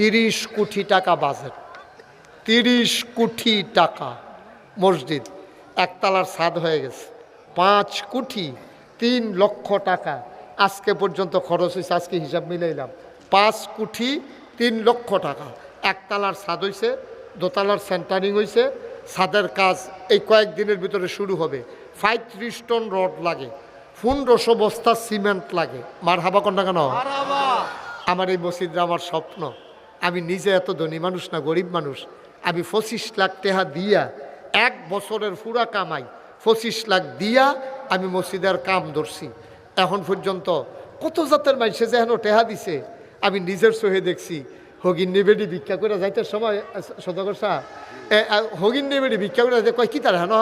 তিরিশ কোটি টাকা বাজেট। তিরিশ কোটি টাকা মসজিদ। একতলার ছাদ হয়ে গেছে। পাঁচ কোটি তিন লক্ষ টাকা। আজকে পর্যন্ত খরচ হয়েছে আজকে হিসাব মিলাইলাম। পাঁচ কোটি তিন লক্ষ টাকা। একতলার ছাদ হয়েছে দোতলার সেন্টারিং হয়েছে ছাদের কাজ এই কয়েকদিনের ভিতরে শুরু হবে। পঁয়ত্রিশ টন রড লাগে। পনেরোশো বস্তা সিমেন্ট লাগে। মার হাবা কন্যা কেন? আমার এই মসজিদটা আমার স্বপ্ন। আমি নিজে এত ধনী মানুষ না, গরিব মানুষ। আমি পঁচিশ লাখ টেহা দিয়া এক বছরের ফুরা কামাই। পঁচিশ লাখ দিয়া আমি মসজিদের কাম ধরছি। এখন পর্যন্ত কত জাতের মানুষে যে হেন টেহা দিছে, আমি নিজের চোখে দেখছি। হগিন নেবেডি ভিক্ষা করে যাইতে সময় সদগর শাহ হগিন নেবেডি ভিক্ষা করে যাইতে কয়, কি তার হেন?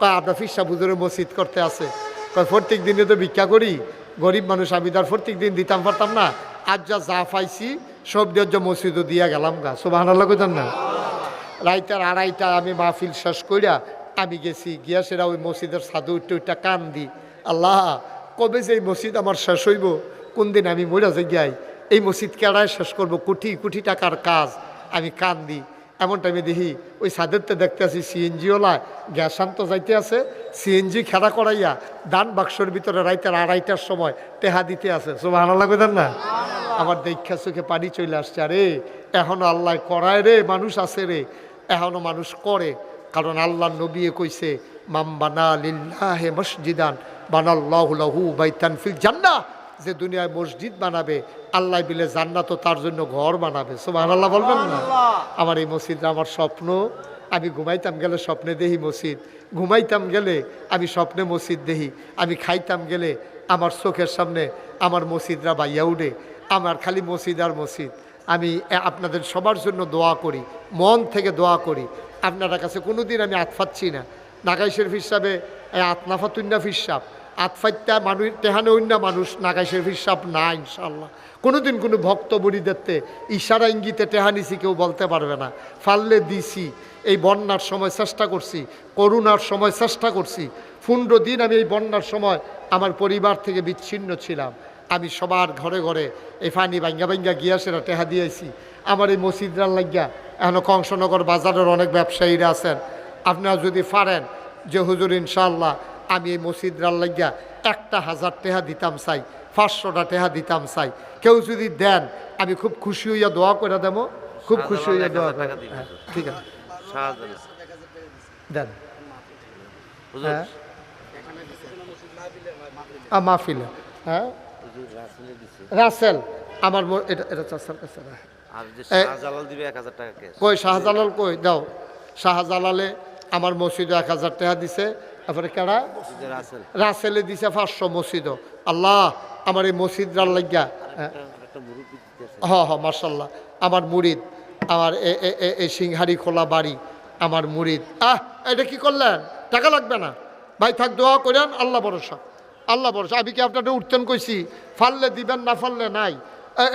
কয় আপনার ফিসা বুজুরে মসজিদ করতে আছে। কয়, প্রত্যেক দিনে তো ভিক্ষা করি। গরিব মানুষ আমি তার প্রত্যেক দিন দিতাম পারতাম না। আজ যা যা পাইছি সব দিয়ে যে মসজিদও দিয়া গেলাম গা। সুবাহ কইতেন না? রাইতার আড়াইটা আমি মাহফিল শেষ করিয়া আমি গেছি, গিয়া সেরা ওই মসজিদের সাধু উঠতে কান দি, আল্লাহ, কবে যে এই মসজিদ আমার শেষ হইব? কোন দিন আমি মরা যে যাই এই মসজিদ কেড়ায় শেষ করব? কোটি কোটি টাকার কাজ। আমি কান দিই এমন টাইমে দেখি, ওই সাদেরতে দেখতে আছি সিএনজিওলা গ্যাস আনতে যাইতে আছে, সিএনজি খেলা করাইয়া দান বাক্সর ভিতরে রাইতার আড়াইটার সময় টেহা দিতে আছে। সব ভালো লাগবে না? আমার দেখা চোখে পানি চলে আসছে। আরে এখনও আল্লাহ করায় রে মানুষ আছে রে। এখনও মানুষ করে। কারণ আল্লাহ নবিয়ে কইছে মাম বানা লিল্লাহে মসজিদান বানাল্লাহু লাহু বাইতান ফিল জান্না যে দুনিয়ায় মসজিদ বানাবে আল্লাহ বিলে জান্নাত তার জন্য ঘর বানাবে। সুবহান আল্লাহ বলবেন না? আমার এই মসজিদটা আমার স্বপ্ন। আমি ঘুমাইতাম গেলে স্বপ্নে দেহি মসজিদ। ঘুমাইতাম গেলে আমি স্বপ্নে মসজিদ দেহি আমি খাইতাম গেলে আমার চোখের সামনে আমার মসজিদরা বাইয়া উঠে। আমার খালি মসজিদ আর মসজিদ। আমি আপনাদের সবার জন্য দোয়া করি, মন থেকে দোয়া করি। আপনার কাছে কোনো দিন আমি আতফাচ্ছি না। নাগাই হিসাবে আতনাফাতুন্না ফিসাব আতফাইত্যা মানুষ তেহানে অন্য মানুষ নাগাই হিসাব না ইনশাল্লাহ কোনোদিন কোনো ভক্ত বুড়িদেরতে ইশারা ইঙ্গিতে টেহানিছি কেউ বলতে পারবে না। ফাললে দিছি, এই বন্যার সময় চেষ্টা করছি, করুণার সময় চেষ্টা করছি। পনেরো দিন আমি এই বন্যার সময় আমার পরিবার থেকে বিচ্ছিন্ন ছিলাম। আমি সবার ঘরে ঘরে এই ফানি ভাঙ্গা ভাঙ্গা গিয়া সেটা টেহা দিয়েছি। আমার এই মসজিদরার লাগিয়া এখনও কংসনগর বাজারের অনেক ব্যবসায়ীরা আছেন। আপনারা যদি পারেন যে হুজুর ইনশাল্লাহ আমি এই মসজিদরার লাগিয়া একটা হাজার টেহা দিতাম চাই পাঁচশোটা টেহা দিতাম চাই। কেউ যদি দেন আমি খুব খুশি হইয়া দোয়া করে দেবো। খুব খুশি হইয়া দোয়া হ্যাঁ। ঠিক আছে। দেন। হ্যাঁ। মাহফিলে। হ্যাঁ। রাসেলে। আমার এটা এটা চাচার কাছে কই শাহজালাল কই? দাও। শাহজালালে আমার মসজিদে এক হাজার টাকা দিছে। তারপরে কেডা? রাসেল। দিছে পাঁচশো মসজিদও। আল্লাহ আমার এই মসজিদরার লাগিয়া হ্যাঁ। হ হ মার্শাল্লাহ আমার মুরিদ আমার এ- এ- এ- এই সিংহারি খোলা বাড়ি আমার মুরিদ। আহ এটা কি করলেন? টাকা লাগবে না? ভাই থাক দোয়া করেন আল্লাহ ভরসা। আল্লাহ ভরসা। আমি কি আপনাদের উঠতেন কইছি, ফাললে দিবেন না, ফাললে নাই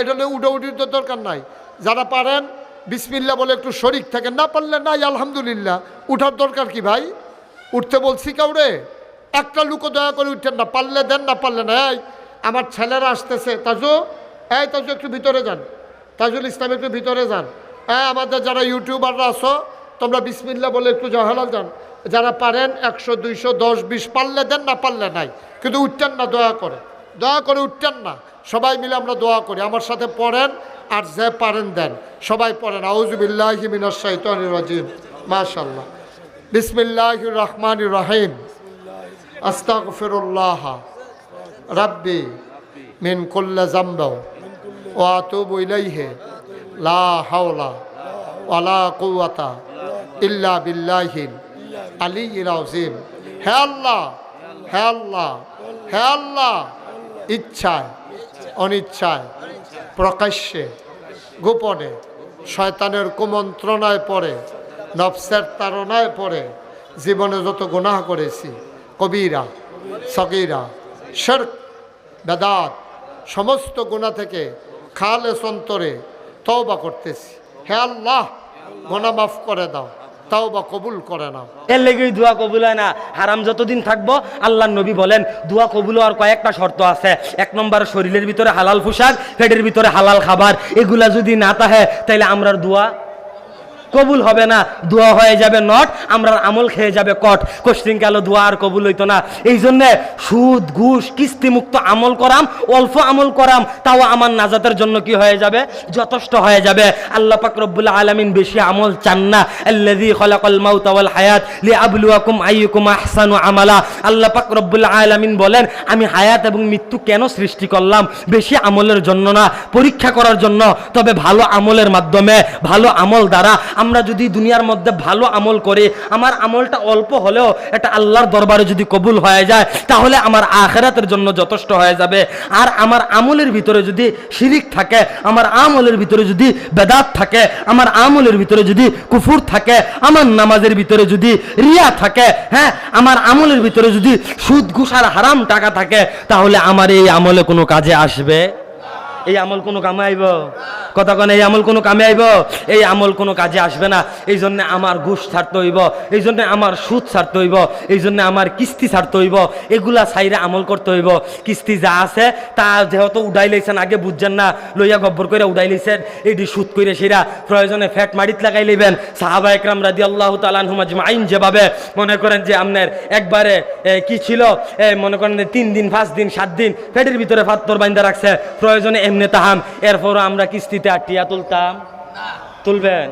এটা নিয়ে উঠে উঠির তো দরকার নাই। যারা পারেন বিসমিল্লা বলে একটু শরিক থাকেন। না পারলে নাই, আলহামদুলিল্লাহ। উঠার দরকার কি ভাই? উঠতে বলছি কাউরে? একটা লুকো দয়া করে উঠছেন না। পারলে দেন না, পারলে না। এই, আমার ছেলেরা আসতেছে। তাজু, এই তাজু, একটু ভিতরে যান। তাজুল ইসলাম, একটু ভিতরে যান। হ্যাঁ আমাদের যারা ইউটিউবাররা আছো তোমরা বিসমিল্লা বলে একটু জহালাল যান যারা পারেন একশো, দুইশো, দশ, বিশ, পারলে দেন, না পারলে নাই। কিন্তু উঠতেন না, দয়া করে। দয়া করে উঠতেন না। সবাই মিলে আমরা দোয়া করি। আমার সাথে পড়েন আর যে পারেন দেন। সবাই পড়েন। আউজুবিল্লাহ মিনাশ শাইতানির রাজিম। মাশাল্লাহ বিসমিল্লাহ রহমান রহিম। আস্তাগফিরুল্লাহ। রাব্বি মিন কুল্লা জাম্ব ও আতুবু ইলাইহি। লা হাওলা ওয়ালা কুওয়াতা। ইল্লা বিল্লাহিল আলিয়্যিল আযীম। হে আল্লাহ, হে ইচ্ছায়, অনিচ্ছায়, প্রকাশ্যে, গোপনে, শয়তানের কুমন্ত্রণায় পড়ে, নফসের তারণায় পড়ে, জীবনে যত গুনাহ করেছি, কবিরা, সগিরা, শেরক, বেদাত, সমস্ত গুণা থেকে খালে সন্তরে তওবা করতেছি। হে আল্লাহ গোনা মাফ করে দাও। তাও বা কবুল করে না। এর লেগেই দোয়া কবুল হয় না। হারাম যতদিন থাকব আল্লাহ নবী বলেন, দোয়া কবুল হওয়ার কয়েকটা শর্ত আছে। এক নম্বর, শরীরের ভিতরে হালাল পোশাক, পেটের ভিতরে হালাল খাবার। এগুলা যদি না থাকে তাহলে আমরা দোয়া কবুল হবে না, দোয়া হয়ে যাবে নট আমরা আমল খেয়ে যাবে কট। কোশ্চিন গেল দোয়া আর কবুল হইতো না। এই জন্যে সুদ, ঘুষ কিস্তি মুক্ত আমল করাম, অল্প আমল করাম, তাও আমার নাজাতের জন্য কি হয়ে যাবে? যথেষ্ট হয়ে যাবে। আল্লাহ পাক রব্বুল আলামিন বেশি আমল চান না। আল্লাযী খলাকাল মাউতা ওয়াল হায়াত লিআবলুয়াকুম আইয়ুকুম আহসানু আমালা। আল্লাহ পাক রব্বুল আলামিন বলেন, আমি হায়াত এবং মৃত্যু কেন সৃষ্টি করলাম? বেশি আমলের জন্য না, পরীক্ষা করার জন্য। তবে ভালো আমলের মাধ্যমে, ভালো আমল দ্বারা আমরা যদি দুনিয়ার মধ্যে ভালো আমল করি, আমার আমলটা অল্প হলেও এটা আল্লাহর দরবারে যদি কবুল হয়ে যায়, তাহলে আমার আখেরাতের জন্য যথেষ্ট হয়ে যাবে। আর আমার আমলের ভিতরে যদি শিরিক থাকে, আমার আমলের ভিতরে যদি বেদাত থাকে, আমার আমলের ভিতরে যদি কুফুর থাকে, আমার নামাজের ভিতরে যদি রিয়া থাকে হ্যাঁ আমার আমলের ভিতরে যদি সুদ, ঘুষ আর হারাম টাকা থাকে, তাহলে আমার এই আমলে কোনো কাজে আসবে? এই আমল কোনো কামে আইব? কথা কন, এই আমল কোনো কামে আইব? এই আমল কোনো কাজে আসবে না। এই জন্য আমার ঘুষ ছাড়তে হইব। এই জন্য আমার সুদ ছাড়তে হইব। এই জন্য আমার কিস্তি ছাড়তে হইব। এগুলা সাইরে আমল করতে হইব। কিস্তি যা আছে, তা যেহেতু উড়াই লাইছেন, আগে বুঝছেন না, লইয়া গব্বর করে উড়াই লাইছেন এইটি সুদ করে সেরা প্রয়োজনে ফ্যাট মারিত লাগাই লইবেন। সাহাবা একরাম রাদি আল্লাহ তালানহুমাজমাইন যেভাবে মনে করেন যে আপনার একবারে কি ছিল? মনে করেন তিন দিন, পাঁচ দিন, সাত দিন ফ্যাটের ভিতরে ফাত্তর বাইন্দা রাখছে। প্রয়োজনে এমনি তাহাম এরপরও আমরা কিস্তিতে আটিয়া তুলতাম। তুলবেন?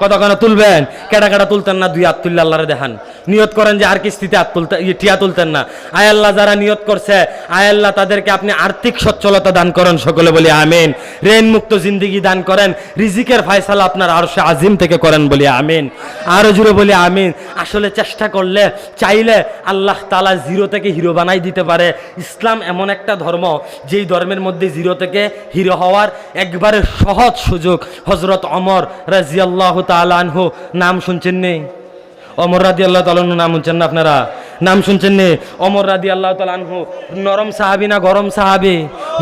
কত কেন তুলবেন? কেটা কেডা তুলতেন না দুই হাত তুললে আল্লাহরে দেখান। নিয়ত করেন যে আর কিস্তিতে হাত তুলতে ইয়ে, টিয়া তুলতেন না। আয় আল্লাহ যারা নিয়ত করছে আয় আল্লাহ তাদেরকে আপনি আর্থিক সচ্ছলতা দান করেন সকলে বলি আমিন। ঋণ মুক্ত জিন্দিগি দান করেন। রিজিকের ফায়সালা আপনার আরশে আজিম থেকে করেন বলি আমিন। আরও জুড়ে বলি আমিন। আসলে চেষ্টা করলে চাইলে আল্লাহ তালা জিরো থেকে হিরো বানাই দিতে পারে। ইসলাম এমন একটা ধর্ম যেই ধর্মের মধ্যে জিরো থেকে হিরো হওয়ার একবারে সহজ সুযোগ হজরত অমর রাজিয়াল্লাহ তালানহু নাম শুনছেন নেই অমর রাদি আল্লাহ তালানহু নাম শুনছেন না আপনারা? নাম শুনছেন নে? অমর রাদি আল্লাহ তালানহু নরম সাহাবি না গরম সাহাবি?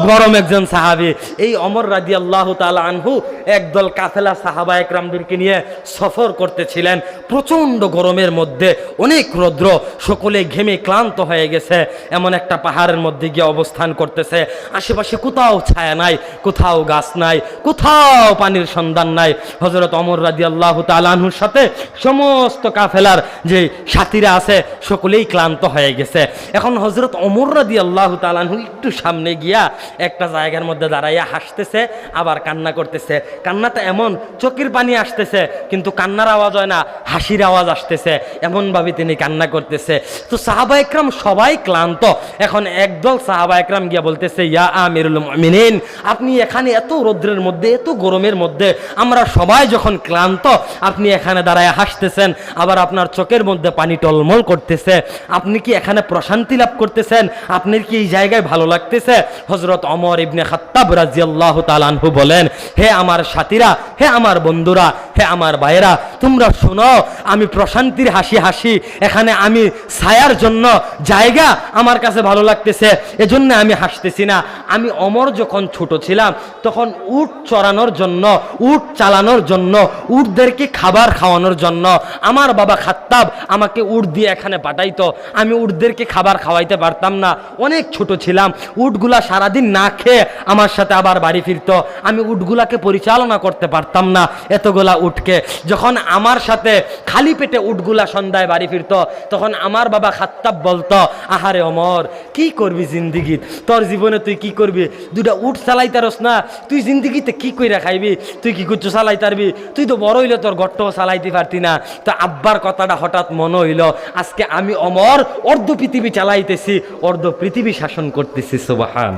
গরম একজন সাহাবি। এই অমর রাদি আল্লাহ আনহু একদল কাফেলা সাহাবা একরামদেরকে নিয়ে সফর করতেছিলেন। প্রচণ্ড গরমের মধ্যে অনেক রৌদ্র, সকলে ঘেমে ক্লান্ত হয়ে গেছে। এমন একটা পাহাড়ের মধ্যে গিয়ে অবস্থান করতেছে। আশেপাশে কোথাও ছায়া নাই, কোথাও গাছ নাই, কোথাও পানির সন্ধান নাই। হজরত অমর রাদি আল্লাহ তালানহুর সাথে সমস্ত কাফেলার যে সাথীরা আছে, সকলেই ক্লান্ত হয়ে গেছে। এখন হজরত অমর রাদি আল্লাহ তালানহু একটু সামনে গিয়া একটা জায়গার মধ্যে দাঁড়াইয়া হাসতেছে, আবার কান্না করতেছে। কান্নাটা এমন, চোখের পানি আসতেছে, কিন্তু কান্নার আওয়াজ হয় না, হাসির আওয়াজ আসতেছে। এমনভাবে তিনি কান্না করতেছে। তো সাহাবা একরাম সবাই ক্লান্ত। এখন একদল সাহাবা একরাম গিয়া বলতেছে, ইয়া আমিরুল মিনিন আপনি এখানে এত রৌদ্রের মধ্যে, এত গরমের মধ্যে, আমরা সবাই যখন ক্লান্ত, আপনি এখানে দাঁড়ায় হাসতেছেন, আবার আপনার চোখের মধ্যে পানি টলমল করতেছে। আপনি কি এখানে প্রশান্তি লাভ করতেছেন? আপনার কি এই জায়গায় ভালো লাগতেছে? হজরত অমর ইবনে খাত্তাব রাজিয়াল্লাহ তালানহু বলেন, হে আমার সাথীরা, হে আমার বন্ধুরা, হে আমার ভাইয়েরা, তোমরা শোনো, আমি প্রশান্তির হাসি হাসি, এখানে আমি ছায়ার জন্য জায়গা আমার কাছে ভালো লাগতেছে, এজন্য আমি হাসতেছি না। আমি অমর যখন ছোট ছিলাম, তখন উট চড়ানোর জন্য, উট চালানোর জন্য, উটদেরকে খাবার খাওয়ানোর জন্য, আমার বাবা খাত্তাব আমাকে উট দিয়ে এখানে পাঠাইতো। আমি উটদেরকে খাবার খাওয়াইতে পারতাম না। অনেক ছোট ছিলাম, উটগুলা সারাদিন না খেয়ে আমার সাথে আবার বাড়ি ফিরতো। আমি উটগুলাকে পরিচালনা করতে পারতাম না, এতগুলা উটকে। যখন আমার সাথে খালি পেটে উটগুলা সন্ধ্যায় বাড়ি ফিরতো, তখন আমার বাবা খাত্তাব বলতো, আহারে অমর, কি করবি জিন্দিগি তোর জীবনে তুই কি করবি? দুটা উট চালাইতারস না, তুই জিন্দিগিতে কি কইরা খাইবি? তুই কি করছ চালাই তারবি তুই তো বড় হইলে তোর গট্টও চালাইতে পারতি না। তো আব্বার কথাটা হঠাৎ মনে হইল, আজকে আমি অমর অর্ধ পৃথিবী চালাইতেছি, অর্ধ পৃথিবী শাসন করতেছি সুবাহান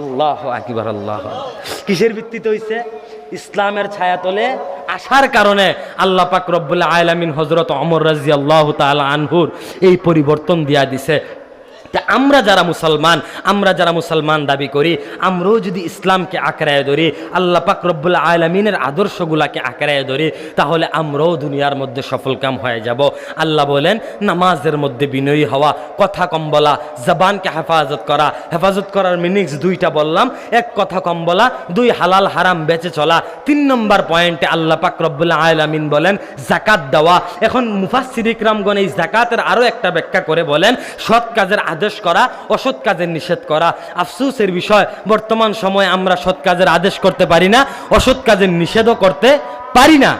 আল্লাহ আকিবার, আল্লাহ কিসের ভিত্তিতে হইছে? ইসলামের ছায়াতলে আসার কারণে আল্লাহ পাক রব্বুল্লাহ আয়লামিন হজরত অমর রাজি আল্লাহ তাল আনহুর এই পরিবর্তন দিয়া দিছে। তা আমরা যারা মুসলমান, আমরা যারা মুসলমান দাবি করি, আমরাও যদি ইসলামকে আঁকড়ায় ধরি, আল্লাহ পাক আলমিনের আদর্শগুলাকে আঁকড়ায় ধরি, তাহলে আমরাও দুনিয়ার মধ্যে সফলকাম হয়ে যাব। আল্লাহ বলেন, নামাজের মধ্যে বিনয়ী হওয়া, কথা কম বলা, জবানকে হেফাজত করা, হেফাজত করার মিনিংস দুইটা বললাম। এক, কথা কম বলা, দুই, হালাল হারাম বেঁচে চলা। তিন নম্বর পয়েন্টে আল্লাহ পাক রব্বুল আলমিন বলেন জাকাত দেওয়া। এখন মুফাসির ইকরামগণ এই জাকাতের আরও একটা ব্যাখ্যা করে বলেন, সৎ কাজের আদেশ করা, অসৎ কাজের নিষেধ করা। আফসুসের বিষয়, বর্তমান সময়ে আমরা সৎ কাজের আদেশ করতে পারি না, অসৎ কাজের নিষেধও করতে পারি না।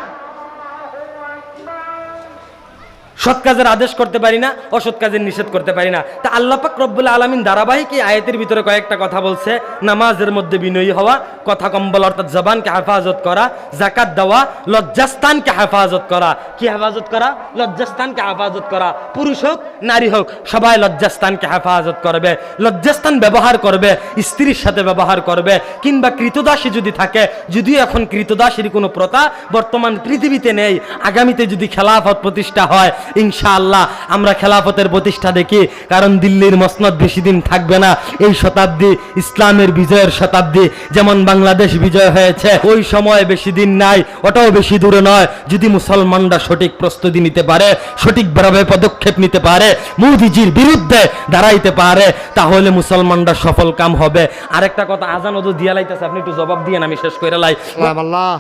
সৎ কাজের আদেশ করতে পারি না, অসৎ কাজের নিষেধ করতে পারি না। তা আল্লাহ পাক রব্বুল আলমিন ধারাবাহিক এই আয়াতের ভিতরে কয়েকটা কথা বলছে। নামাজের মধ্যে বিনয়ী হওয়া, কথা কম্বল অর্থাৎ জবানকে হেফাজত করা জাকাত দেওয়া, লজ্জাস্থানকে হেফাজত করা। কি হেফাজত করা? লজ্জাস্থানকে হেফাজত করা। পুরুষ হোক, নারী হোক, সবাই লজ্জাস্থানকে হেফাজত করবে। লজ্জাস্থান ব্যবহার করবে, স্ত্রীর সাথে ব্যবহার করবে, কিংবা কৃতদাসী যদি থাকে, যদিও এখন কৃতদাসীর কোনো প্রথা বর্তমান পৃথিবীতে নেই, আগামীতে যদি খেলাফত প্রতিষ্ঠা হয় ইনশাআল্লাহ আমরা খেলাফতের প্রতিষ্ঠা দেখি কারণ দিল্লির মসনদ বেশি দিন থাকবে না। এই শতাব্দী ইসলামের বিজয়ের শতাব্দী যেমন বাংলাদেশ বিজয় হয়েছে ওই সময় বেশি দিন নাই ওটাও বেশি দূরে নয়। যদি মুসলমানরা সঠিক প্রস্তুতি নিতে পারে সঠিকভাবে পদক্ষেপ নিতে পারে মোদিজির বিরুদ্ধে দাঁড়াইতে পারে তাহলে মুসলমানরা সফল কাম হবে। আরেকটা কথা আজানও তো দিয়া লাইতেছে আপনি একটু জবাব দিয়ে আমি শেষ করে লাই। আল্লাহ।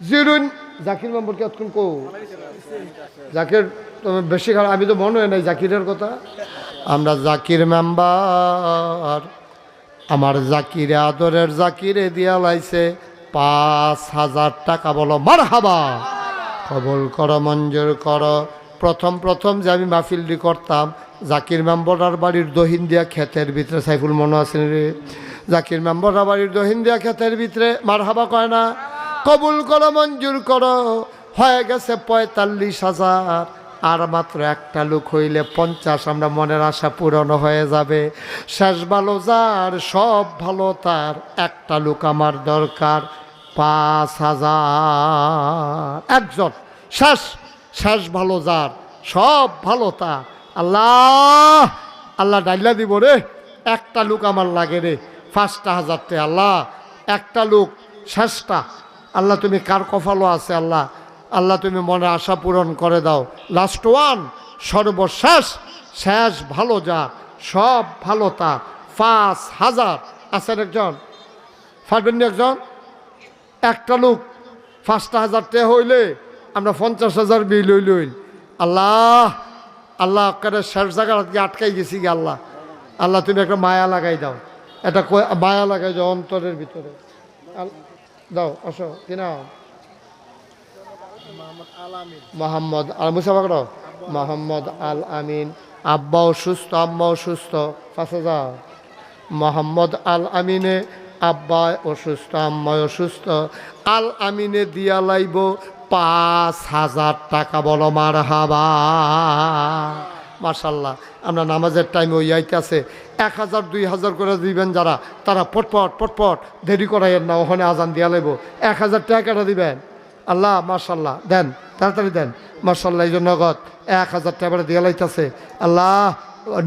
জিরুন জাকির মেম্বার কে অতক্ষণ কো জাকির বেশি খারাপ আমি তো মনে হয় নাই জাকিরের কথা। আমরা জাকির মেম্বার আমার জাকিরে আদরের জাকিরে দিয়া লাইছে পাঁচ হাজার টাকা। বলো মার হাবা কবল করো, মঞ্জুর করো। প্রথম প্রথম যে আমি মাহফিলটি করতাম, জাকির মেম্বরার বাড়ির দহিন দিয়া ক্ষেতের ভিতরে, সাইফুল মনে আছেন রে। জাকির মেম্বরার বাড়ির দহিন দিয়া ক্ষেতের ভিতরে মার হাবা কয় না? কবুল করো, মঞ্জুর করো। হয়ে গেছে পঁয়তাল্লিশ হাজার। আর মাত্র একটা লোক হইলে পঞ্চাশ, আমরা মনের আশা পূরণ হয়ে যাবে। শেষ ভালো যার, সব ভালো তার। একটা লোক আমার দরকার, পাঁচ হাজার। একজন, শেষ শেষ ভালো যার, সব ভালো তার। আল্লাহ আল্লাহ ডাইলা দিব রে। একটা লোক আমার লাগে রে, পাঁচটা হাজারটে আল্লাহ, একটা লোক, শেষটা। আল্লাহ, তুমি কার কফালো আছে আল্লাহ? আল্লাহ, তুমি মনে আশা পূরণ করে দাও। লাস্ট ওয়ান সর্বশেষ, শেষ ভালো যা, সব ভালো তা। পাঁচ হাজার। আছেন একজন? পারবেন না একজন? একটা লোক, পাঁচটা হাজার টে হইলে আমরা পঞ্চাশ হাজার বিল হইল আল্লাহ আল্লাহ করে শেষ জায়গার আটকাই গেছি গে আল্লাহ। আল্লাহ, তুমি একটা মায়া লাগাই দাও। এটা মায়া লাগাই দাও অন্তরের ভিতরে। দাও আসো কি নাম? মোহাম্মদ আল মুসাফা করো মোহাম্মদ আল আমিন। আব্বা অসুস্থ আম্মা অসুস্থ পাঁচ হাজার মোহাম্মদ আল আমিনে আব্বা অসুস্থ আম্মা অসুস্থ আল আমিনে দিয়া লাইব পাঁচ হাজার টাকা বলো মার হাবা মার্শাল্লাহ আমরা নামাজের টাইমে ওই আইতেছে এক হাজার, দুই হাজার করে দিবেন যারা, তারা পটপট পটপট, দেরি করাইয়ের না, ওখানে আজান দিয়া লাইব। এক হাজার টাকাটা দিবেন। আল্লাহ মার্শাল্লাহ দেন, তাড়াতাড়ি দেন। মার্শাল্লাহ এই জন্য নগদ, এক হাজার টাকা দিয়া লাইতেছে। আল্লাহ,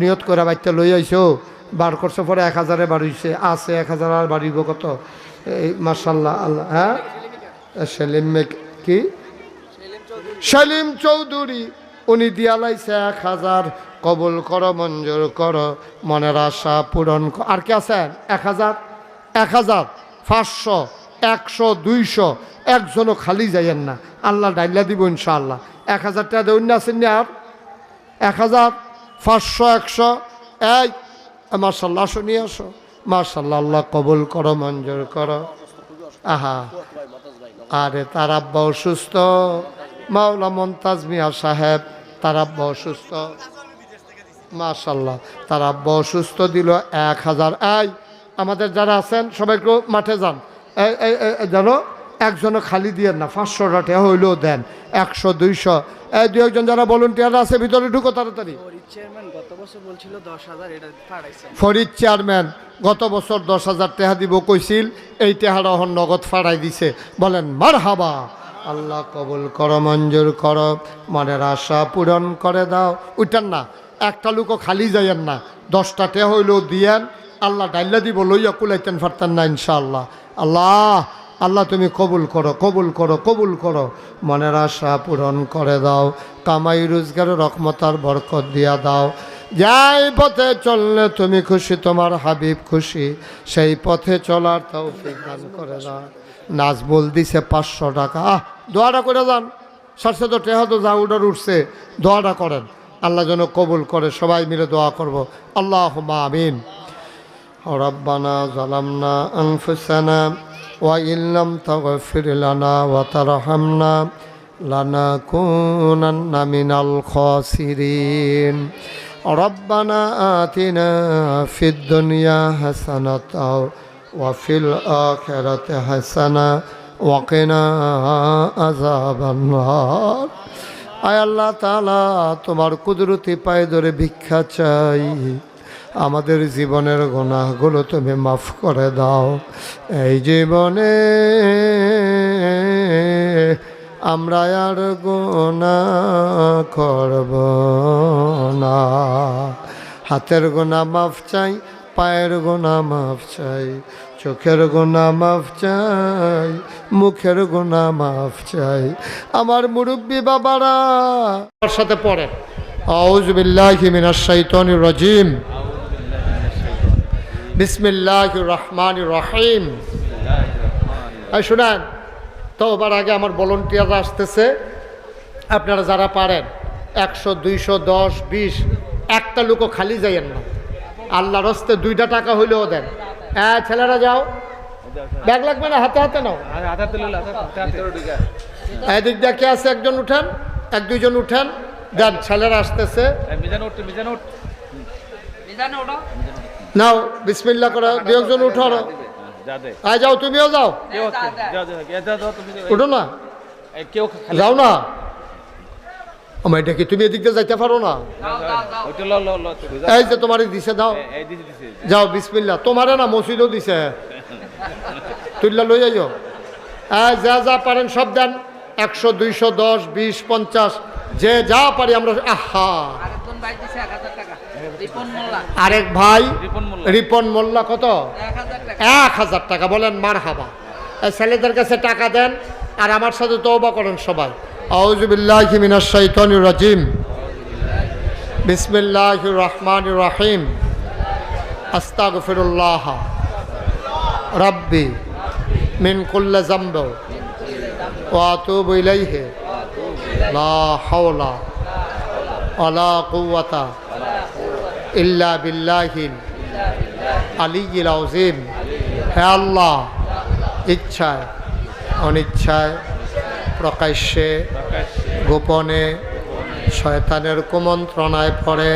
নিয়ত করে বাইতে লই আইসো বার করছে পরে এক হাজারে বাড়িছে আছে এক হাজার আর বাড়িব কত? এই মার্শাল্লাহ আল্লাহ হ্যাঁ? সেলিম কি? সেলিম চৌধুরী। উনি দিয়ালাইছে এক হাজার। কবুল করো, মঞ্জুর করো, মনের আশা পূরণ আর কে আছেন? এক হাজার? এক হাজার। পাঁচশো, একশো, দুইশো। একজনও খালি যাইয়েন না। আল্লাহ ডাইলা দিব ইনশাআল্লাহ। এক হাজার টাকা দেউন না আছেন আর? এক হাজার, পাঁচশো, একশো। এই মার্শাল্লাহ আসো, নিয়ে আসো। মার্শাল্লাহ আল্লাহ কবুল করো, মঞ্জুর করো। আহা। আরে তার আব্বা অসুস্থ। মাওলা মমতাজ মিয়া সাহেব তার আব্বা অসুস্থ। মাশাল্লাহ তার আব্বা অসুস্থ দিল এক হাজার। এই আমাদের যারা আছেন সবাই একটু মাঠে যান। জানো একজনও খালি দিয়ে না পাঁচশো টাকা হইলেও দেন একশো দুইশো। এই দু একজন যারা ভলেন্টিয়ার আছে ভিতরে ঢুকো তাড়াতাড়ি। ফরিদ চেয়ারম্যান গত বছর দশ হাজার টাকা দিব কইছিল এই হন নগদ ফাড়াই দিছে। বলেন মার হাবা আল্লাহ কবুল করো, মঞ্জুর করো, মনের আশা পূরণ করে দাও। উঠান না, একটা লুকও খালি যাইয়েন না, দশটা টে হইলেও দিয়েন, আল্লাহ ডাইল্লা দিব, লইয়া কুলাইতেন পারতেন না, ইনশাআল্লাহ। আল্লাহ আল্লাহ তুমি কবুল করো কবুল করো কবুল করো, মনের আশা পূরণ করে দাও, কামাই রোজগার রকমতার বরকত দিয়া দাও। যাই পথে চললে তুমি খুশি, তোমার হাবিব খুশি, সেই পথে চলার তাও দান করে দাও। নাজবুল দিছে পাঁচশো টাকা আহ দোয়াটা করে যান সারসে তো টেহা তো যা উডার উঠছে দোয়াটা করেন আল্লাহ যেন কবুল করে সবাই মিলে দোয়া করব আল্লাহ আমিন ربنا ظلمنا أنفسنا وإن لم تغفر لنا وترحمنا لنكونن من الخاسرين ربنا آتنا في الدنيا حسنة وفي الآخرة حسنة وقنا عذاب النار আয় আল্লাহ তালা তোমার কুদরতি পায়ে ধরে ভিক্ষা চাই আমাদের জীবনের গুনাহগুলো তুমি মাফ করে দাও এই জীবনে আমরা আর গোনা করব না হাতের গোনা মাফ চাই পায়ের গোনা মাফ চাই, চোখের গোনা মাফ চাই, মুখের গোনা মাফ চাই। আমার মুরব্বী বাবারা, আমার সাথে পড়ে। আউজবিল্লাহি মিনাশ শাইতানির রাজিম। বিসমিল্লাহির রহমানির রহিম। শুনেন তো ওবার আগে আমার ভলন্টিয়াররা আসতেছে। আপনারা যারা পারেন, একশো, দুইশো, দশ, বিশ, একটা লোকও খালি যাইয়েন না। আল্লাহ রস্তে দুইটা টাকা হইলেও দেন। হ্যাঁ ছেলেরা যাও। ব্যাগ লাগবে না? হাতে হাতে নাও। এদিক দিয়ে কে আছে? একজন উঠেন। এক দুইজন উঠেন। দেন ছেলেরা আসতেছে। নাও বিসমিল্লা করে। দু একজন উঠো। যাও তুমিও যাও। উঠো না। যাও না। আমার এটা কি তুমি এদিক দিয়ে যাইতে পারো না? এই যে তোমার দিছে, দাও। যাও বিসমিল্লা তোমারে না মসজিদও দিছে। তুইলা লই যাইও হ্যাঁ যা যা পারেন সব দেন। একশো, দুইশো, দশ, বিশ, পঞ্চাশ। যে যা পারি আমরা আহা। আরেক ভাই, রিপন মোল্লা কত? এক হাজার টাকা। বলেন মার হাবা ছেলেদের কাছে টাকা দেন, আর আমার সাথে তওবা করেন সবাই। আউজুবিল্লাহি মিনাশ শাইতানির রাজিম। বিসমিল্লাহির রহমানির রহিম। আস্তাগফিরুল্লাহ। রাব্বি মিন কুল্লি যামব। ওয়া আতুবু ইলাইহি। লা হাওলা ইল্লা বিল্লাহিল আলিয়িল আযীম। হে আল্লাহ, ইচ্ছায়, অনিচ্ছায় প্রকাশ্যে গোপনে শয়তানের কুমন্ত্রণায় পড়ে।